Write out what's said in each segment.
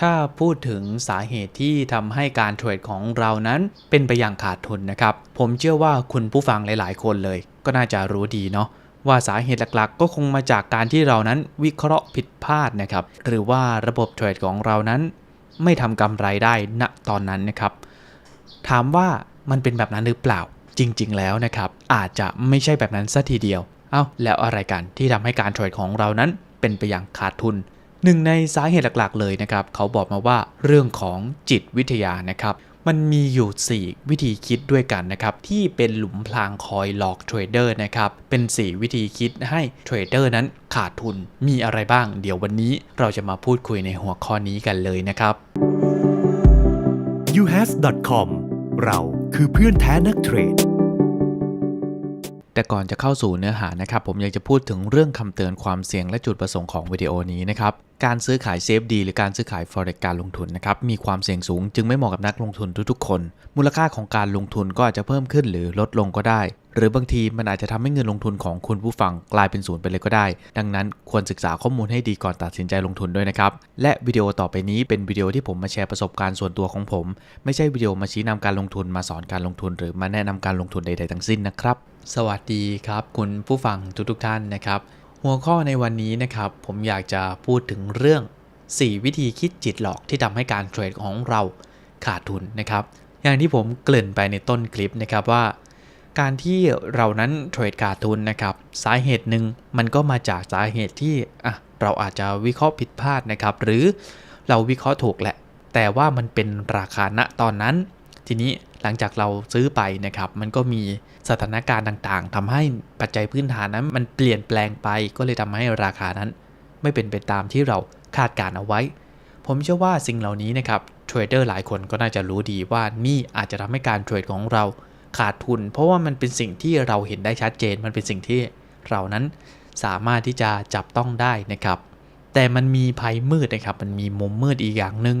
ถ้าพูดถึงสาเหตุที่ทำให้การเทรดของเรานั้นเป็นไปอย่างขาดทุนนะครับ ผมเชื่อว่าคุณผู้ฟังหลาย ๆ คนเลย ก็น่าจะรู้ดีเนาะว่าสาเหตุหลักๆ ก็คงมาจากการที่เรานั้นวิเคราะห์ผิดพลาดนะครับ หรือว่าระบบเทรดของเรานั้น ไม่ทำกำไรได้ณตอนนั้นนะครับ ถามว่ามันเป็นแบบนั้นหรือเปล่า จริง ๆ แล้วนะครับ อาจจะไม่ใช่แบบนั้นซะทีเดียว เอ้าแล้วอะไรกันที่ทำให้การเทรดของเรานั้นเป็นไปอย่างขาดทุน หนึ่งในสาเหตุหลักๆ เลยนะครับ เขาบอกมาว่าเรื่องของจิตวิทยานะครับ มันมีอยู่ 4 วิธีคิดด้วยกันนะครับ ที่เป็นหลุมพรางคอยหลอกเทรดเดอร์นะครับ เป็น 4 วิธีคิดให้เทรดเดอร์นั้นขาดทุนมีอะไรบ้าง เดี๋ยววันนี้เราจะมาพูดคุยในหัวข้อนี้กันเลยนะครับ uhas.com เราคือเพื่อนแท้นักเทรดแต่ก่อนจะเข้าสู่เนื้อหานะครับ ผมอยากจะพูดถึงเรื่องคำเตือนความเสี่ยงและจุดประสงค์ของวิดีโอนี้นะครับ การซื้อขายเซฟดีหรือการซื้อขาย forex การลงทุนนะครับมีความเสี่ยงสูง จึงไม่เหมาะกับนักลงทุนทุกๆคน มูลค่าของการลงทุนก็อาจจะเพิ่มขึ้นหรือลดลงก็ได้ หรือบางทีมันอาจจะทำให้เงินลงทุนของคุณผู้ฟังกลายเป็นศูนย์ไปเลยก็ได้ ดังนั้นควรศึกษาข้อมูลให้ดีก่อนตัดสินใจลงทุนด้วยนะครับ และวิดีโอต่อไปนี้เป็นวิดีโอที่ผมมาแชร์ประสบการณ์ส่วนตัวของผม ไม่ใช่วิดีโอมาชี้นำการลงทุนมาสอนการลงทุน หรือมาแนะนำการลงทุนใดๆทั้งสิ้นนะครับ สวัสดีครับ คุณผู้ฟังทุกๆท่านนะครับ หัวข้อในวันนี้นะครับ ผมอยากจะพูดถึงเรื่อง 4 วิธีคิดจิตหลอกที่ทำให้การเทรดของเราขาดทุนนะครับ อย่างที่ผมเกริ่นไปในต้นคลิปนะครับว่า การที่เรานั้นเทรดขาดทุนนะครับ สาเหตุหนึ่งมันก็มาจากสาเหตุที่อะเราอาจจะวิเคราะห์ผิดพลาดนะครับ หรือเราวิเคราะห์ถูกแหละ แต่ว่ามันเป็นราคาณตอนนั้น ทีนี้ หลังจากเราซื้อไปนะครับ มันก็มีสถานการณ์ต่างๆทำให้ปัจจัยพื้นฐานนั้น มันเปลี่ยนแปลงไปก็เลยทำให้ราคานั้น ไม่เป็นไปตามที่เราคาดการเอาไว้ ผมเชื่อว่าสิ่งเหล่านี้นะครับเทรดเดอร์หลายคนก็น่าจะรู้ดีว่านี่อาจจะทำให้การเทรดของเราขาดทุน เพราะว่ามันเป็นสิ่งที่เราเห็นได้ชัดเจน มันเป็นสิ่งที่เรานั้นสามารถที่จะจับต้องได้นะครับ แต่มันมีภัยมืดนะครับ มันมีมุมมืดอีกอย่างหนึ่ง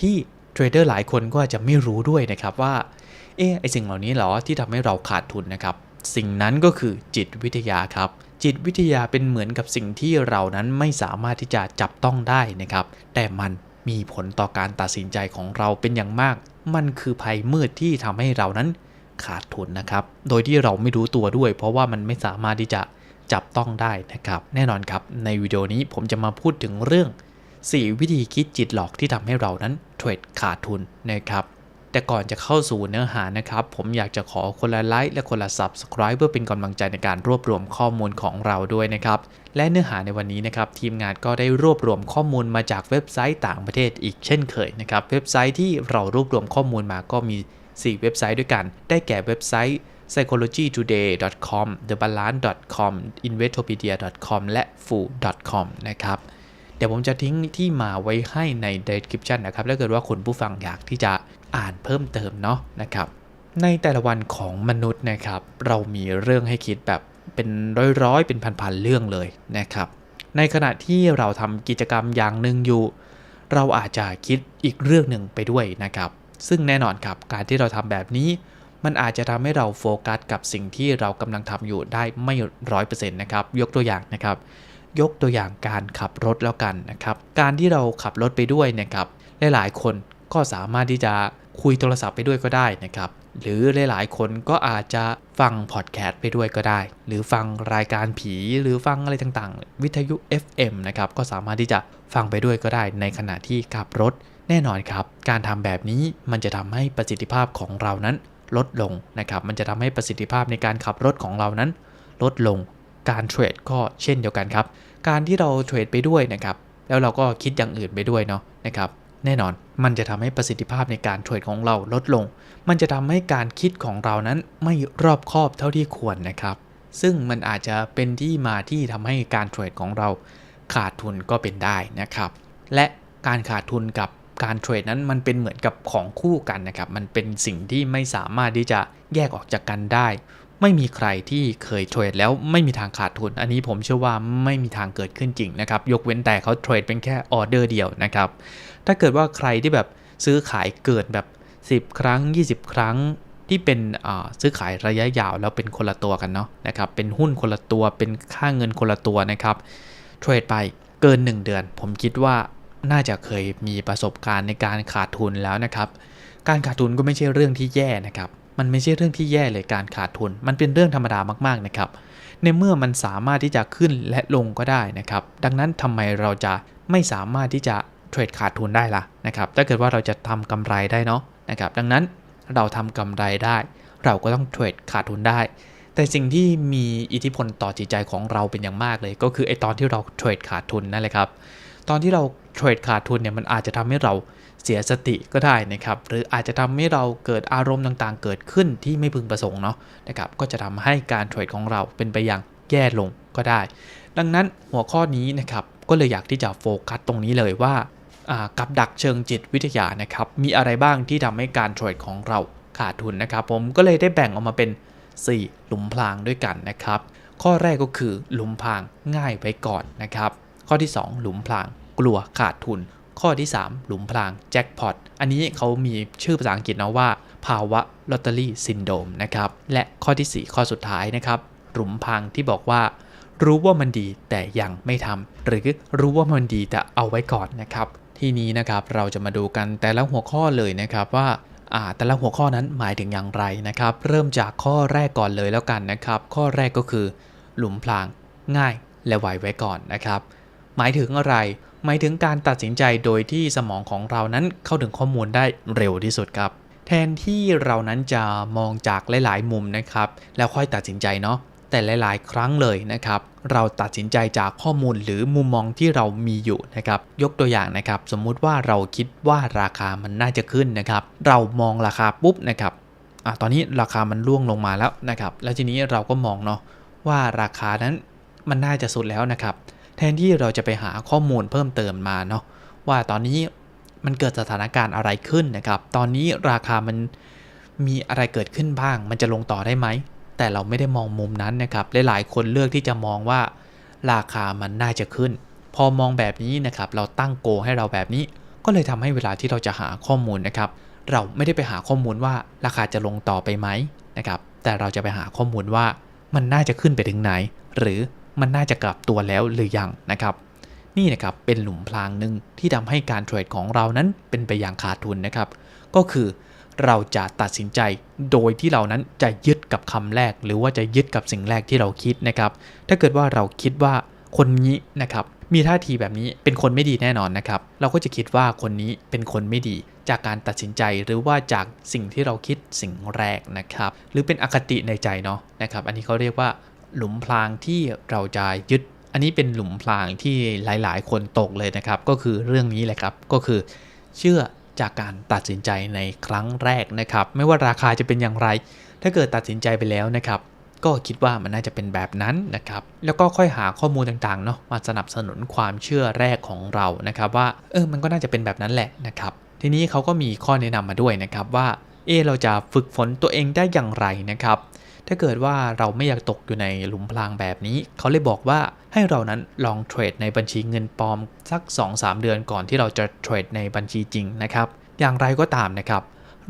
ที่ เทรดเดอร์หลายคนก็อาจจะไม่รู้ด้วยนะครับว่า เออไอสิ่งเหล่านี้เหรอที่ทำให้เราขาดทุนนะครับ สิ่งนั้นก็คือจิตวิทยาครับ จิตวิทยาเป็นเหมือนกับสิ่งที่เรานั้นไม่สามารถที่จะจับต้องได้นะครับ แต่มันมีผลต่อการตัดสินใจของเราเป็นอย่างมาก มันคือภัยมืดที่ทำให้เรานั้นขาดทุนนะครับ โดยที่เราไม่รู้ตัวด้วย เพราะว่ามันไม่สามารถที่จะจับต้องได้นะครับ แน่นอนครับ ในวิดีโอนี้ผมจะมาพูดถึงเรื่อง 4 วิธีคิดจิตหลอกที่ทำให้เรานั้นเทรดขาดทุนนะครับ แต่ก่อนจะเข้าสู่เนื้อหานะครับ ผมอยากจะขอคนละไลค์และคนละ Subscribe เพื่อเป็นกำลังใจในการรวบรวมข้อมูลของเราด้วยนะครับ และเนื้อหาในวันนี้นะครับ ทีมงานก็ได้รวบรวมข้อมูลมาจากเว็บไซต์ต่างประเทศอีกเช่นเคยนะครับ เว็บไซต์ที่เรารวบรวมข้อมูลมาก็มี 4 เว็บไซต์ด้วยกัน ได้แก่เว็บไซต์ psychologytoday.com thebalance.com investopedia.com และ full.com นะครับ ดี๋ยวผมจะทิ้งที่มาไว้ให้ใน description นะครับถ้าเกิดว่าคุณผู้ฟังอยากที่จะอ่านเพิ่มเติมเนาะนะครับ ในแต่ละวันของมนุษย์นะครับ เรามีเรื่องให้คิดแบบเป็นร้อยๆ เป็นพันๆเรื่องเลยนะครับ ในขณะที่เราทำกิจกรรมอย่างหนึ่งอยู่ เราอาจจะคิดอีกเรื่องหนึ่งไปด้วยนะครับ ซึ่งแน่นอนครับการที่เราทำแบบนี้ มันอาจจะทำให้เราโฟกัสกับสิ่งที่เรากำลังทำอยู่ได้ไม่ร้อยเปอร์เซ็นต์นะครับยกตัวอย่างนะครับ ยกตัวอย่างการขับรถแล้วกันนะครับ การที่เราขับรถไปด้วยนะครับหลายๆคนก็สามารถที่จะคุยโทรศัพท์ไปด้วยก็ได้นะครับ หรือหลายๆคนก็อาจจะฟังพอดแคสต์ไปด้วยก็ได้ หรือฟังรายการผีหรือฟังอะไรต่างๆ วิทยุ FM นะครับก็สามารถที่จะฟังไปด้วยก็ได้ ในขณะที่ขับรถแน่นอนครับ การทำแบบนี้มันจะทำให้ประสิทธิภาพของเรานั้นลดลงนะครับ มันจะทำให้ประสิทธิภาพในการขับรถของเรานั้น ลดลง การเทรดก็เช่นเดียวกันครับ การที่เราเทรดไปด้วยนะครับ แล้วเราก็คิดอย่างอื่นไปด้วยเนาะนะครับ แน่นอนมันจะทำให้ประสิทธิภาพในการเทรดของเราลดลง มันจะทำให้การคิดของเรานั้นไม่รอบคอบเท่าที่ควรนะครับ ซึ่งมันอาจจะเป็นที่มาที่ทำให้การเทรดของเราขาดทุนก็เป็นได้นะครับ และการขาดทุนกับการเทรดนั้นมันเป็นเหมือนกับของคู่กันนะครับ มันเป็นสิ่งที่ไม่สามารถที่จะแยกออกจากกันได้ ไม่มีใครที่เคยเทรดแล้วไม่มีทางขาดทุน อันนี้ผมเชื่อว่าไม่มีทางเกิดขึ้นจริงนะครับ ยกเว้นแต่เขาเทรดเป็นแค่ออเดอร์เดียวนะครับ ถ้าเกิดว่าใครที่แบบซื้อขายเกิดแบบ 10 ครั้ง 20 ครั้งที่เป็นซื้อขายระยะยาวแล้วเป็นคนละตัวกันเนาะนะครับ เป็นหุ้นคนละตัว เป็นค่าเงินคนละตัวนะครับ เทรดไปเกิน 1 เดือน ผมคิดว่าน่าจะเคยมีประสบการณ์ในการขาดทุนแล้วนะครับ การขาดทุนก็ไม่ใช่เรื่องที่แย่นะครับ มันไม่ใช่เรื่องที่แย่เลยการขาดทุน มันเป็นเรื่องธรรมดามากๆนะครับ ในเมื่อมันสามารถที่จะขึ้นและลงก็ได้นะครับ ดังนั้นทำไมเราจะไม่สามารถที่จะเทรดขาดทุนได้ล่ะนะครับ ถ้าเกิดว่าเราจะทำกำไรได้เนาะนะครับ ดังนั้นเราทำกำไรได้ เราก็ต้องเทรดขาดทุนได้ แต่สิ่งที่มีอิทธิพลต่อจิตใจของเราเป็นอย่างมากเลย ก็คือไอตอนที่เราเทรดขาดทุนนั่นแหละครับ ตอนที่เราเทรดขาดทุนเนี่ยมันอาจจะทำให้เรา เสียสติก็ได้นะครับ หรืออาจจะทำให้เราเกิดอารมณ์ต่างๆ เกิดขึ้นที่ไม่พึงประสงค์เนาะนะครับ ก็จะทำให้การเทรดของเราเป็นไปอย่างแย่ลงก็ได้ ดังนั้นหัวข้อนี้นะครับ ก็เลยอยากที่จะโฟกัสตรงนี้เลยว่ากับดักเชิงจิตวิทยานะครับ มีอะไรบ้างที่ทำให้การเทรดของเราขาดทุนนะครับ ผมก็เลยได้แบ่งออกมาเป็น 4 หลุมพรางด้วยกันนะครับ ข้อแรกก็คือหลุมพรางง่ายไว้ก่อนนะครับ ข้อที่ 2 หลุมพรางกลัวขาดทุน ข้อที่ 3 หลุมพรางแจ็คพอตอันนี้เขามีชื่อภาษาอังกฤษนะว่า ภาวะลอตเตอรี่ซินโดมนะครับและข้อทีสี่4 ข้อสุดท้ายนะครับหลุมพรางที่บอกว่ารู้ว่ามันดีแต่ยังไม่ทำหรือรู้ว่ามันดีแต่เอาไว้ก่อนนะครับ ทีนี้นะครับเราจะมาดูกันแต่ละหัวข้อเลยนะครับว่าอ่าแต่ละหัวข้อนั้นหมายถึงอย่างไรนะครับ เริ่มจากข้อแรกก่อนเลยแล้วกันนะครับ ข้อแรกก็คือ หลุมพรางง่ายและไวไว้ก่อนนะครับ หมายถึงอะไร หมายถึงการตัดสินใจโดยที่สมองของเรานั้นเข้าถึงข้อมูลได้เร็วที่สุดครับ แทนที่เรานั้นจะมองจากหลาย ๆ มุมนะครับ แล้วค่อยตัดสินใจเนาะแต่หลาย ๆ ครั้งเลยนะครับ เราตัดสินใจจากข้อมูลหรือมุมมองที่เรามีอยู่นะครับ ยกตัวอย่างนะครับ สมมุติว่าเราคิดว่าราคามันน่าจะขึ้นนะครับ เรามองราคาปุ๊บนะครับอะตอนนี้ราคามันร่วงลงมาแล้วนะครับ แล้วทีนี้เราก็มองเนาะว่าราคานั้นมันน่าจะสุดแล้วนะครับ แทนที่เราจะไปหาข้อมูลเพิ่มเติมมาเนาะว่าตอนนี้มันเกิดสถานการณ์อะไรขึ้นนะครับ ตอนนี้ราคามันมีอะไรเกิดขึ้นบ้าง มันจะลงต่อได้ไหม แต่เราไม่ได้มองมุมนั้นนะครับ หลายๆคนเลือกที่จะมองว่าราคามันน่าจะขึ้น พอมองแบบนี้นะครับ เราตั้งโกให้เราแบบนี้ ก็เลยทำให้เวลาที่เราจะหาข้อมูลนะครับ เราไม่ได้ไปหาข้อมูลว่าราคาจะลงต่อไปไหมนะครับ แต่เราจะไปหาข้อมูลว่ามันน่าจะขึ้นไปถึงไหน หรือ มันน่าจะกลับตัวแล้วหรือยังนะครับ นี่นะครับเป็นหลุมพรางหนึ่งที่ทำให้การเทรดของเรานั้นเป็นไปอย่างขาดทุนนะครับ ก็คือเราจะตัดสินใจโดยที่เรานั้นจะยึดกับคำแรก หรือว่าจะยึดกับสิ่งแรกที่เราคิดนะครับ ถ้าเกิดว่าเราคิดว่าคนนี้นะครับมีท่าทีแบบนี้เป็นคนไม่ดีแน่นอนนะครับ เราก็จะคิดว่าคนนี้เป็นคนไม่ดี จากการตัดสินใจหรือว่าจากสิ่งที่เราคิดสิ่งแรกนะครับ หรือเป็นอคติในใจเนาะนะครับ อันนี้เขาเรียกว่า หลุมพรางที่เราจะยึด อันนี้เป็นหลุมพรางที่หลาย ๆ คนตกเลยนะครับ ก็คือเรื่องนี้แหละครับ ก็คือ เชื่อจากการตัดสินใจในครั้งแรกนะครับ ไม่ว่าราคาจะเป็นอย่างไร ถ้าเกิดตัดสินใจไปแล้วนะครับ ก็คิดว่ามันน่าจะเป็นแบบนั้นนะครับ แล้วก็ค่อยหาข้อมูลต่างๆเนาะมาสนับสนุนความเชื่อแรกของเรานะครับ ว่าเออมันก็น่าจะเป็นแบบนั้นแหละนะครับ ทีนี้เขาก็มีข้อแนะนำมาด้วยนะครับว่าเออเราจะฝึกฝนตัวเองได้อย่างไรนะครับ ถ้าเกิดว่าเราไม่อยากตกอยู่ในหลุมพรางแบบนี้ เขาเลยบอกว่าให้เรานั้นลองเทรดในบัญชีเงินปลอมสัก 2-3 เดือนก่อนที่เราจะเทรดในบัญชีจริงนะครับ อย่างไรก็ตามนะครับ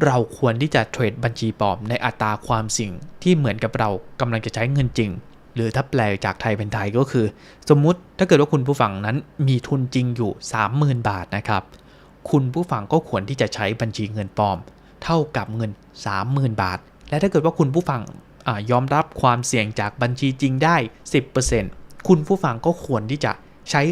เราควรที่จะเทรดบัญชีปลอมในอัตราความเสิ่ยงที่เหมือนกับเรากำลังจะใช้เงินจริง หรือถ้าแปลจากไทยเป็นไทยก็คือ สมมุติถ้าเกิดว่าคุณผู้ฟังนั้นมีทุนจริงอยู่ 30,000 บาทนะครับ คุณผู้ฟังก็ควรที่จะใช้บัญชีเงินปลอม เท่ากับเงิน 30,000 บาท และถ้าเกิดว่าคุณผู้ฟัง อยอมรับความเสี่ยงจากบัญชีจริงได้ 10%คุณผู้ฟังก็ควรที่จะใช้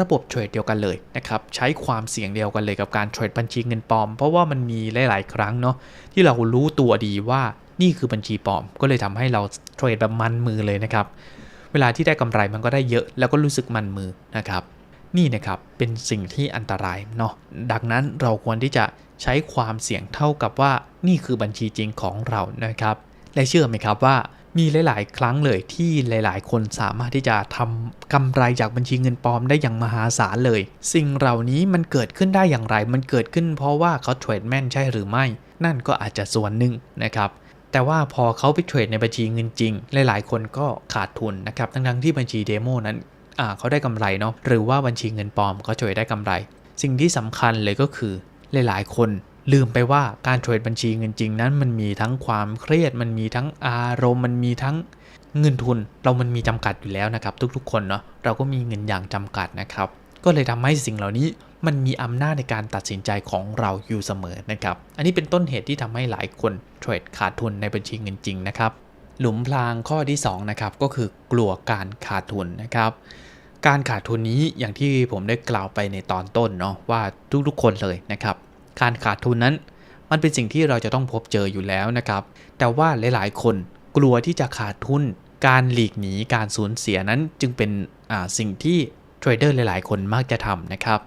ระบบเทรดเดียวกันเลยนะครับใช้ความเสี่ยงเดียวกันเลยกับการเทรดบัญชีเงินปลอม เพราะว่ามันมีหลาย ๆ ครั้งเนาะที่เรารู้ตัวดีว่านี่คือบัญชีปลอม ก็เลยทำให้เราเทรดแบบมันมือเลยนะครับเวลาที่ได้กำไรมันก็ได้เยอะ แล้วก็รู้สึกมันมือนะครับนี่นะครับเป็นสิ่งที่อันตรายเนาะดังนั้นเราควรที่จะใช้ความเสี่ยงเท่ากับว่านี่คือบัญชีจริงของเรานะครับ และเชื่อไหมครับว่ามีหลาย ๆ ครั้งเลยที่หลาย ๆ คนสามารถที่จะทำกำไรจากบัญชีเงินปลอมได้อย่างมหาศาลเลย สิ่งเหล่านี้มันเกิดขึ้นได้อย่างไร มันเกิดขึ้นเพราะว่าเขาเทรดแม่นใช่หรือไม่ นั่นก็อาจจะส่วนหนึ่งนะครับแต่ว่าพอเขาไปเทรดในบัญชีเงินจริง หลาย ๆ คนก็ขาดทุนนะครับทั้ง ๆ ที่บัญชีเดโมนั้นเขาได้กำไรเนาะหรือว่าบัญชีเงินปลอมเขาเทรดได้กำไร สิ่งที่สำคัญเลยก็คือหลาย ๆ คน ลืมไปว่าการเทรดบัญชีเงินจริงนั้นมันมีทั้งความเครียด มันมีทั้งอารมณ์ มันมีทั้งเงินทุน เรามันมีจำกัดอยู่แล้วนะครับ ทุกๆ คนเนาะเราก็มีเงินอย่างจำกัดนะครับ ก็เลยทำให้สิ่งเหล่านี้มันมีอำนาจในการตัดสินใจของเราอยู่เสมอนะครับ อันนี้เป็นต้นเหตุที่ทำให้หลายคนเทรดขาดทุนในบัญชีเงินจริงนะครับ หลุมพรางข้อที่2นะครับก็คือกลัวการขาดทุนนะครับการขาดทุนนี้อย่างที่ผมได้กล่าวไปในตอนต้นเนาะว่าทุกๆ คนเลยนะครับ การขาดทุนนั้น มันเป็นสิ่งที่เราจะต้องพบเจออยู่แล้วนะครับ แต่ว่าหลาย ๆ คนกลัวที่จะขาดทุน การหลีกหนีการสูญเสียนั้นจึงเป็นสิ่งที่เทรดเดอร์หลาย ๆ คนมักจะทำนะครับ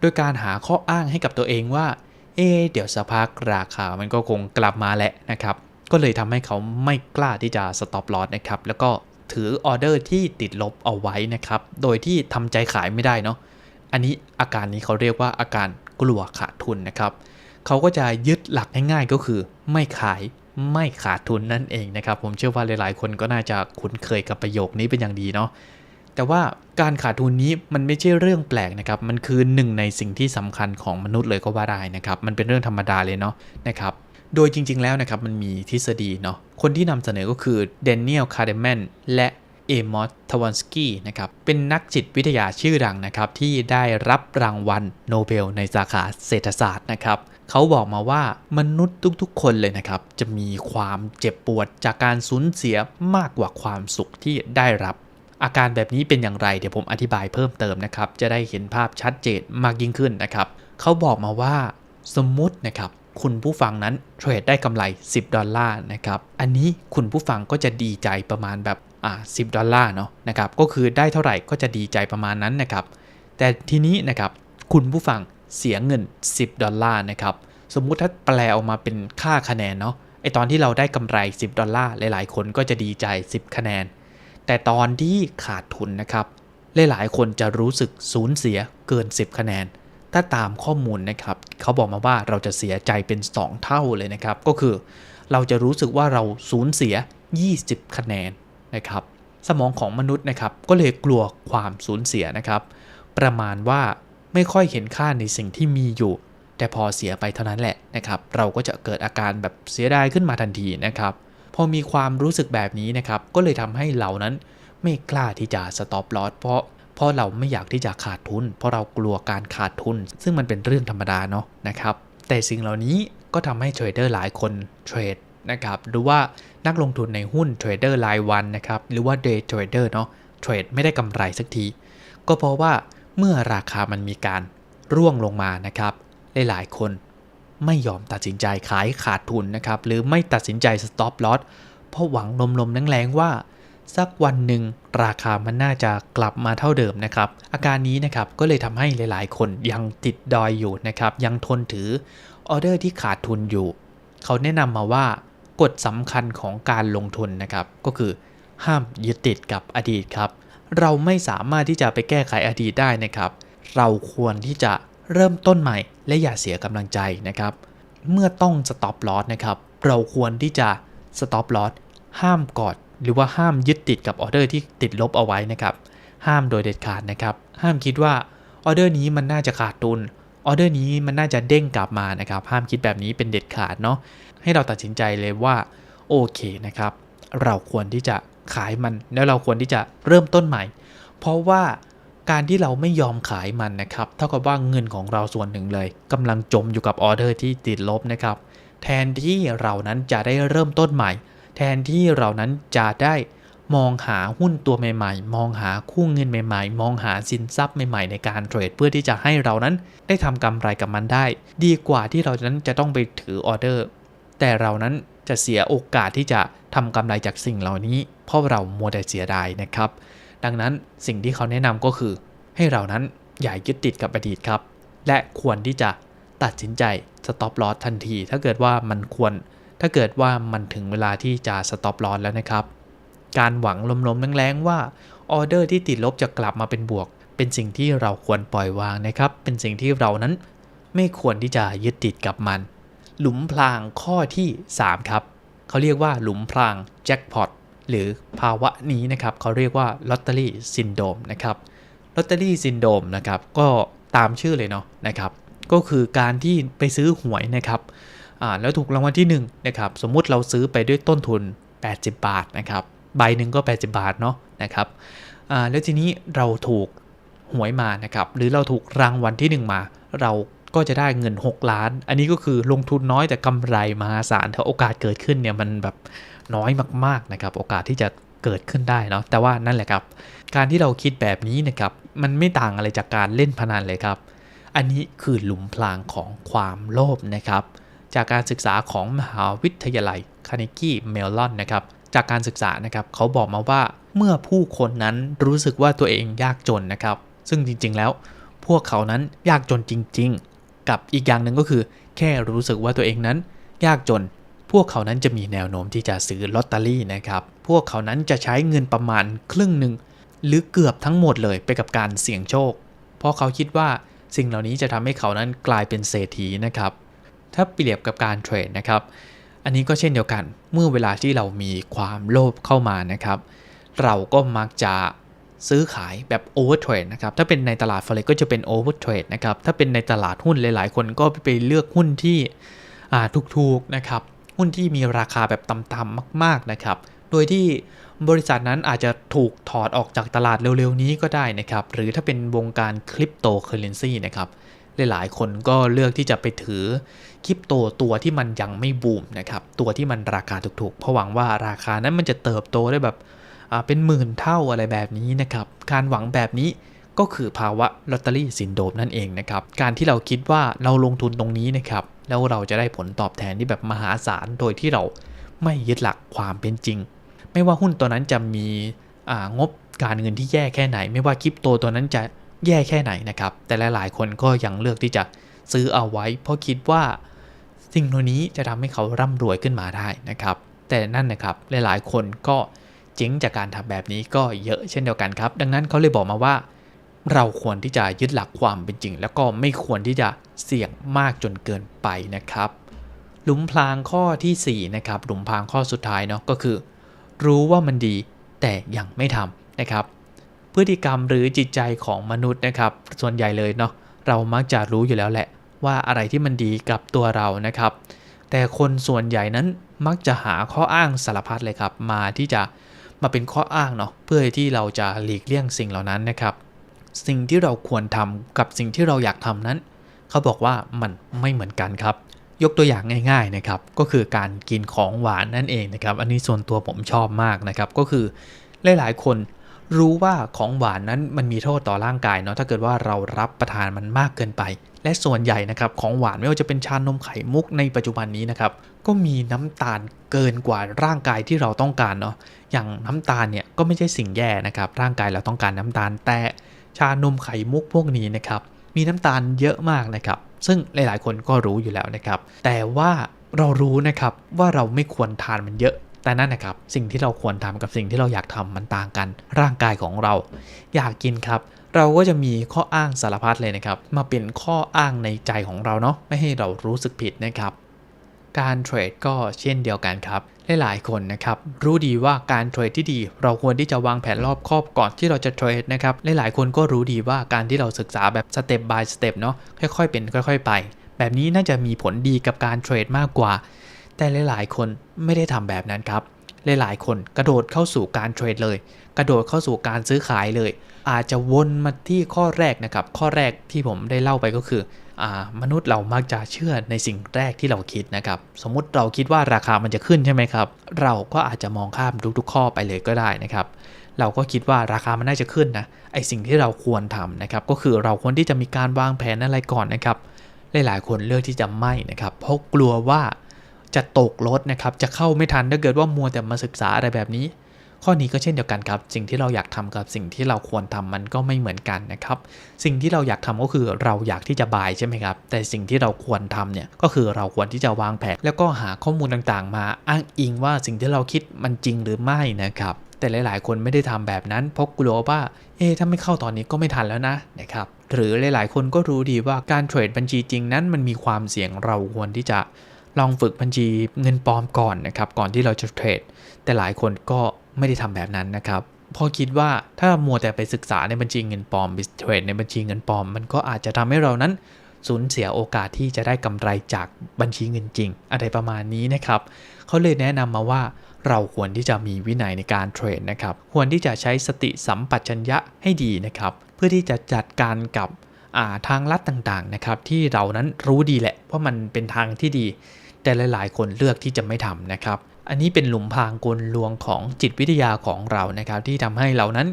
โดยการหาข้ออ้างให้กับตัวเองว่า เอเดี๋ยวสักพักราคามันก็คงกลับมาแหละนะครับ ก็เลยทำให้เขาไม่กล้าที่จะสต็อปลอสนะครับ แล้วก็ถือออเดอร์ที่ติดลบเอาไว้นะครับ โดยที่ทำใจขายไม่ได้เนาะ อันนี้อาการนี้เขาเรียกว่าอาการ กลัวขาดทุนนะครับเขาก็จะยึดหลักง่ายๆก็คือไม่ขายไม่ขาดทุนนั่นเองนะครับ ผมเชื่อว่าหลายๆ คนก็น่าจะคุ้นเคยกับประโยคนี้เป็นอย่างดีเนาะแต่ว่าการขาดทุนนี้มันไม่ใช่เรื่องแปลกนะครับ มันคือหนึ่งในสิ่งที่สำคัญของมนุษย์เลยก็ว่าได้นะครับ มันเป็นเรื่องธรรมดาเลยเนาะนะครับ โดยจริงๆแล้วนะครับมันมีทฤษฎีเนาะ คนที่นำเสนอก็คือเดนเนียล คาร์เดแมนและ เอมอสทวันสกี้นะครับเป็นนักจิตวิทยาชื่อดังนะครับที่ได้รับรางวัลโนเบลในสาขาเศรษฐศาสตร์นะครับเขาบอกมาว่ามนุษย์ทุกๆ คนเลยนะครับ จะมีความเจ็บปวดจากการสูญเสียมากกว่าความสุขที่ได้รับ อาการแบบนี้เป็นอย่างไร เดี๋ยวผมอธิบายเพิ่มเติมนะครับ จะได้เห็นภาพชัดเจนมากยิ่งขึ้นนะครับเขาบอกมาว่าสมมุตินะครับคุณผู้ฟังนั้นเทรดได้กำไร 10 ดอลลาร์นะครับ อันนี้คุณผู้ฟังก็จะดีใจประมาณแบบ อ่า10ดอลลาร์เนาะนะครับก็คือได้เท่าไหร่ก็จะดีใจประมาณนั้นนะครับ แต่ทีนี้นะครับคุณผู้ฟังเสียเงิน 10 ดอลลาร์นะครับ สมมุติถ้าแปลออกมาเป็นค่าคะแนนเนาะไอตอนที่เราได้กำไร 10 ดอลลาร์หลายๆ คนก็จะดีใจ 10 คะแนน แต่ตอนที่ขาดทุนนะครับหลายๆคนจะรู้สึกสูญเสียเกิน 10 คะแนน ถ้าตามข้อมูลนะครับเขาบอกมาว่าเราจะเสียใจเป็น 2 เท่าเลยนะครับ ก็คือ เราจะรู้สึกว่าเราสูญเสีย 20 คะแนน นะครับ สมองของมนุษย์นะครับก็เลยกลัวความสูญเสียนะครับ ประมาณว่าไม่ค่อยเห็นค่าในสิ่งที่มีอยู่ แต่พอเสียไปเท่านั้นแหละนะครับ เราก็จะเกิดอาการแบบเสียดายขึ้นมาทันทีนะครับ พอมีความรู้สึกแบบนี้นะครับ ก็เลยทำให้เรานั้นไม่กล้าที่จะสต็อปลอสเพราะเพราะเราไม่อยากที่จะขาดทุน เพราะเรากลัวการขาดทุน ซึ่งมันเป็นเรื่องธรรมดาเนาะนะครับ แต่สิ่งเหล่านี้ก็ทำให้เทรดเดอร์หลายคนเทรดนะครับหรือว่า นักลงทุนในหุ้นเทรดเดอร์รายวันนะครับ หรือว่าเดย์เทรดเดอร์เนาะเทรดไม่ได้กำไรสักที ก็เพราะว่าเมื่อราคามันมีการร่วงลงมานะครับ หลายๆคนไม่ยอมตัดสินใจขายขาดทุนนะครับ หรือไม่ตัดสินใจสต็อปลอสเพราะหวังลมๆแรงๆว่า สักวันหนึ่งราคามันน่าจะกลับมาเท่าเดิมนะครับ อาการนี้นะครับก็เลยทำให้หลายๆ คนยังติดดอยอยู่นะครับ ยังทนถือออเดอร์ที่ขาดทุนอยู่ เขาแนะนำมาว่า กฎสำคัญของการลงทุนนะครับก็คือห้ามยึดติดกับอดีตครับ เราไม่สามารถที่จะไปแก้ไขอดีตได้นะครับ เราควรที่จะเริ่มต้นใหม่ และอย่าเสียกำลังใจนะครับ เมื่อต้องสต็อปลอสนะครับเราควรที่จะสต็อปลอสห้ามกอดหรือว่าห้ามยึดติดกับออเดอร์ที่ติดลบเอาไว้นะครับ ห้ามโดยเด็ดขาดนะครับ ห้ามคิดว่าออเดอร์นี้มันน่าจะขาดทุนออเดอร์นี้มันน่าจะเด้งกลับมานะครับ ห้ามคิดแบบนี้เป็นเด็ดขาดเนาะ ให้เราตัดสินใจเลยว่าโอเคนะครับ เราควรที่จะขายมัน แล้วเราควรที่จะเริ่มต้นใหม่ เพราะว่าการที่เราไม่ยอมขายมันนะครับ เท่ากับว่าเงินของเราส่วนหนึ่งเลยกำลังจมอยู่กับออเดอร์ที่ติดลบนะครับ แทนที่เรานั้นจะได้เริ่มต้นใหม่ แทนที่เรานั้นจะได้มองหาหุ้นตัวใหม่ๆ มองหาคู่เงินใหม่ ๆ มองหาสินทรัพย์ใหม่ๆ ในการเทรดเพื่อที่จะให้เรานั้นได้ทำกำไรกับมันได้ ดีกว่าที่เรานั้นจะต้องไปถือออเดอร์ แต่เรานั้นจะเสียโอกาสที่จะทำกำไรจากสิ่งเหล่านี้ เพราะเรามัวแต่เสียดายนะครับ ดังนั้นสิ่งที่เขาแนะนำก็คือ ให้เรานั้นอย่ายึดติดกับอดีตครับ และควรที่จะตัดสินใจสต็อปลอสทันที ถ้าเกิดว่ามันควร ถ้าเกิดว่ามันถึงเวลาที่จะสต็อปลอสแล้วนะครับ การหวังลมๆแรงๆว่าออเดอร์ที่ติดลบจะกลับมาเป็นบวก เป็นสิ่งที่เราควรปล่อยวางนะครับ เป็นสิ่งที่เรานั้นไม่ควรที่จะยึดติดกับมัน หลุมพรางข้อที่ 3 ครับ เขาเรียกว่าหลุมพรางแจ็คพอตหรือภาวะนี้นะครับเขาเรียกว่าลอตเตอรี่ซินโดมนะครับลอตเตอรี่ซินโดมนะครับก็ตามชื่อเลยเนาะนะครับก็คือการที่ไปซื้อหวยนะครับอ่าแล้วถูกรางวัลที่1นะครับสมมุติเราซื้อไปด้วยต้นทุน 80 บาทนะครับใบหนึ่งก็ 80 บาทเนาะนะครับอ่าแล้วทีนี้เราถูกหวยมานะครับหรือเราถูกรางวัลที่ 1 มา เรา ก็จะได้เงิน 6 ล้าน อันนี้ก็คือลงทุนน้อยแต่กำไรมหาศาลถ้าโอกาสเกิดขึ้นเนี่ยมันแบบน้อยมากๆนะครับ โอกาสที่จะเกิดขึ้นได้เนาะแต่ว่านั่นแหละครับ การที่เราคิดแบบนี้นะครับมันไม่ต่างอะไรจากการเล่นพนันเลยครับ อันนี้คือหลุมพรางของความโลภนะครับ จากการศึกษาของมหาวิทยาลัยคาเนกีเมลลอนนะครับจากการศึกษานะครับเขาบอกมาว่าเมื่อผู้คนนั้นรู้สึกว่าตัวเองยากจนนะครับ ซึ่งจริงๆแล้วพวกเขานั้นยากจนจริงๆ กับอีกอย่างหนึ่งก็คือ แค่รู้สึกว่าตัวเองนั้น ยากจน พวกเขานั้นจะมีแนวโน้มที่จะซื้อลอตเตอรี่นะครับ พวกเขานั้นจะใช้เงินประมาณครึ่งหนึ่งหรือเกือบทั้งหมดเลยไปกับการเสี่ยงโชค เพราะเขาคิดว่าสิ่งเหล่านี้จะทำให้เขานั้นกลายเป็นเศรษฐีนะครับ ถ้าเปรียบกับการเทรดนะครับ อันนี้ก็เช่นเดียวกัน เมื่อเวลาที่เรามีความโลภเข้ามานะครับ เราก็มักจะ ซื้อขายแบบโอเวอร์เทรดนะครับ ถ้าเป็นในตลาด forex ก็จะเป็นโอเวอร์เทรดนะครับ ถ้าเป็นในตลาดหุ้นหลาย ๆ คนก็ไปเลือกหุ้นที่ถูก ๆ นะครับ หุ้นที่มีราคาแบบต่ำๆมาก ๆ นะครับ โดยที่บริษัทนั้นอาจจะถูกถอดออกจากตลาดเร็ว ๆ นี้ก็ได้นะครับ หรือถ้าเป็นวงการคริปโตเคอเรนซีนะครับหลายๆคนก็เลือกที่จะไปถือคริปโตตัวที่มันยังไม่บูมนะครับ ตัวที่มันราคาถูกๆ เพราะหวังว่าราคานั้นมันจะเติบโตได้แบบ เป็นหมื่นเท่าอะไรแบบนี้นะครับการหวังแบบนี้ก็คือภาวะลอตเตอรี่ซินโดรมนั่นเองนะครับการที่เราคิดว่าเราลงทุนตรงนี้นะครับแล้วเราจะได้ผลตอบแทนที่แบบมหาศาลโดยที่เราไม่ยึดหลักความเป็นจริง ไม่ว่าหุ้นตัวนั้นจะมีงบการเงินที่แย่แค่ไหน ไม่ว่าคริปโตตัวนั้นจะแย่แค่ไหนนะครับ แต่หลายๆคนก็ยังเลือกที่จะซื้อเอาไว้ เพราะคิดว่าสิ่งเหล่านี้จะทำให้เขาร่ำรวยขึ้นมาได้นะครับ แต่นั่นนะครับหลายๆคนก็ จ๊งจากการทำแบบนี้ก็เยอะเช่นเดียวกันครับ ดังนั้นเขาเลยบอกมาว่า เราควรที่จะยึดหลักความเป็นจริง แล้วก็ไม่ควรที่จะเสี่ยงมากจนเกินไปนะครับ หลุมพรางข้อทีสี่4นะครับหลุมพรางข้อสุดท้ายเนาะก็คือ รู้ว่ามันดีแต่ยังไม่ทำนะครับ พฤติกรรมหรือจิตใจของมนุษย์นะครับ ส่วนใหญ่เลยเนาะเรามักจะรู้อยู่แล้วแหละ ว่าอะไรที่มันดีกับตัวเรานะครับ แต่คนส่วนใหญ่นั้นมักจะหาข้ออ้างสารพัดเลยครับ มาที่จะ มาเป็นข้ออ้างเนาะเพื่อที่เราจะหลีกเลี่ยงสิ่งเหล่านั้นนะครับ สิ่งที่เราควรทำกับสิ่งที่เราอยากทำนั้น เขาบอกว่ามันไม่เหมือนกันครับ ยกตัวอย่างง่ายๆนะครับก็คือการกินของหวานนั่นเองนะครับ อันนี้ส่วนตัวผมชอบมากนะครับ ก็คือหลายๆคน รู้ว่าของหวานนั้นมันมีโทษต่อร่างกายเนาะถ้าเกิดว่าเรารับประทานมันมากเกินไป และส่วนใหญ่นะครับของหวานไม่ว่าจะเป็นชานมไข่มุกในปัจจุบันนี้นะครับก็มีน้ำตาลเกินกว่าร่างกายที่เราต้องการเนาะอย่างน้ำตาลเนี่ยก็ไม่ใช่สิ่งแย่นะครับร่างกายเราต้องการน้ำตาล แต่ชานมไข่มุกพวกนี้นะครับมีน้ำตาลเยอะมากนะครับซึ่งหลายๆ คนก็รู้อยู่แล้วนะครับ แต่ว่าเรารู้นะครับว่าเราไม่ควรทานมันเยอะ แต่นั่นนะครับ สิ่งที่เราควรทำกับสิ่งที่เราอยากทำมันต่างกัน ร่างกายของเรา อยากกินครับ เราก็จะมีข้ออ้างสารพัดเลยนะครับ มาเป็นข้ออ้างในใจของเราเนาะไม่ให้เรารู้สึกผิดนะครับ การเทรดก็เช่นเดียวกันครับหลายๆคนนะครับรู้ดีว่าการเทรดที่ดี เราควรที่จะวางแผนรอบครอบก่อนที่เราจะเทรดนะครับหลายๆคนก็รู้ดีว่าการที่เราศึกษาแบบสเต็ป by สเต็ปเนาะค่อยๆเป็นค่อย ๆ ไป แบบนี้น่าจะมีผลดีกับการเทรดมากกว่า แต่หลายๆคนไม่ได้ทำแบบนั้นครับ หลายๆคนกระโดดเข้าสู่การเทรดเลย กระโดดเข้าสู่การซื้อขายเลย อาจจะวนมาที่ข้อแรกนะครับ ข้อแรกที่ผมได้เล่าไปก็คืออมนุษย์เรามักจะเชื่อในสิ่งแรกที่เราคิดนะครับ สมมุติเราคิดว่าราคามันจะขึ้นใช่ไหมครับ เราก็อาจจะมองข้ามทุกๆข้อไปเลยก็ได้นะครับเราก็คิดว่าราคามันน่าจะขึ้นนะ ไอสิ่งที่เราควรทำนะครับ ก็คือเราควรที่จะมีการวางแผนอะไรก่อนนะครับ หลายๆ คนเลือกที่จะไม่นะครับ เพราะกลัวว่า จะตกรถนะครับ จะเข้าไม่ทันถ้าเกิดว่ามัวแต่มาศึกษาอะไรแบบนี้ ข้อนี้ก็เช่นเดียวกันครับ สิ่งที่เราอยากทำกับสิ่งที่เราควรทำมันก็ไม่เหมือนกันนะครับ สิ่งที่เราอยากทำก็คือเราอยากที่จะบายใช่ไหมครับ แต่สิ่งที่เราควรทำเนี่ยก็คือเราควรที่จะวางแผน แล้วก็หาข้อมูลต่างๆ มาอ้างอิงว่าสิ่งที่เราคิดมันจริงหรือไม่นะครับ แต่หลาย ๆ คนไม่ได้ทำแบบนั้น เพราะกลัวว่า เอ๊ถ้าไม่เข้าตอนนี้ก็ไม่ทันแล้วนะนะครับหรือหลาย ๆ คนก็รู้ดีว่าการเทรดบัญชีจริงนั้นมันมีความเสี่ยงเราควรที่จะ ลองฝึกบัญชีเงินปลอมก่อนนะครับ ก่อนที่เราจะเทรด แต่หลายคนก็ไม่ได้ทำแบบนั้นนะครับพอคิดว่าถ้ามัวแต่ไปศึกษาในบัญชีเงินปลอมไปเทรดในบัญชีเงินปลอม มันก็อาจจะทำให้เรานั้นสูญเสียโอกาสที่จะได้กำไรจากบัญชีเงินจริง อะไรประมาณนี้นะครับเขาเลยแนะนำมาว่าเราควรที่จะมีวินัยในการเทรดนะครับ ควรที่จะใช้สติสัมปชัญญะให้ดีนะครับ เพื่อที่จะจัดการกับาทางลัดต่างๆนะครับ ที่เรานั้นรู้ดีแหละว่ามันเป็นทางที่ดี แต่หลายๆ คนเลือกที่จะไม่ทำนะครับ อันนี้เป็นหลุมพรางกลลวงของจิตวิทยาของเรานะครับ ที่ทำให้เรานั้น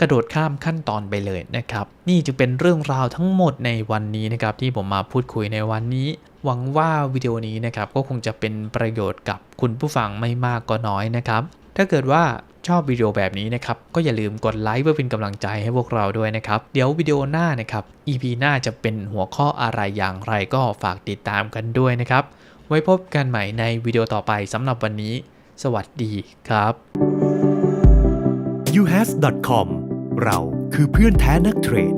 กระโดดข้ามขั้นตอนไปเลยนะครับ นี่จึงเป็นเรื่องราวทั้งหมดในวันนี้นะครับที่ผมมาพูดคุยในวันนี้ หวังว่าวิดีโอนี้นะครับก็คงจะเป็นประโยชน์กับคุณผู้ฟังไม่มากก็น้อยนะครับ ถ้าเกิดว่าชอบวิดีโอแบบนี้นะครับ ก็อย่าลืมกดไลค์เพื่อเป็นกำลังใจให้พวกเราด้วยนะครับ เดี๋ยววิดีโอหน้านะครับ EP หน้าจะเป็นหัวข้ออะไรอย่างไรก็ฝากติดตามกันด้วยนะครับ ไว้พบกันใหม่ในวิดีโอต่อไปสำหรับวันนี้ สวัสดีครับ uhas.com เราคือเพื่อนแท้นักเทรด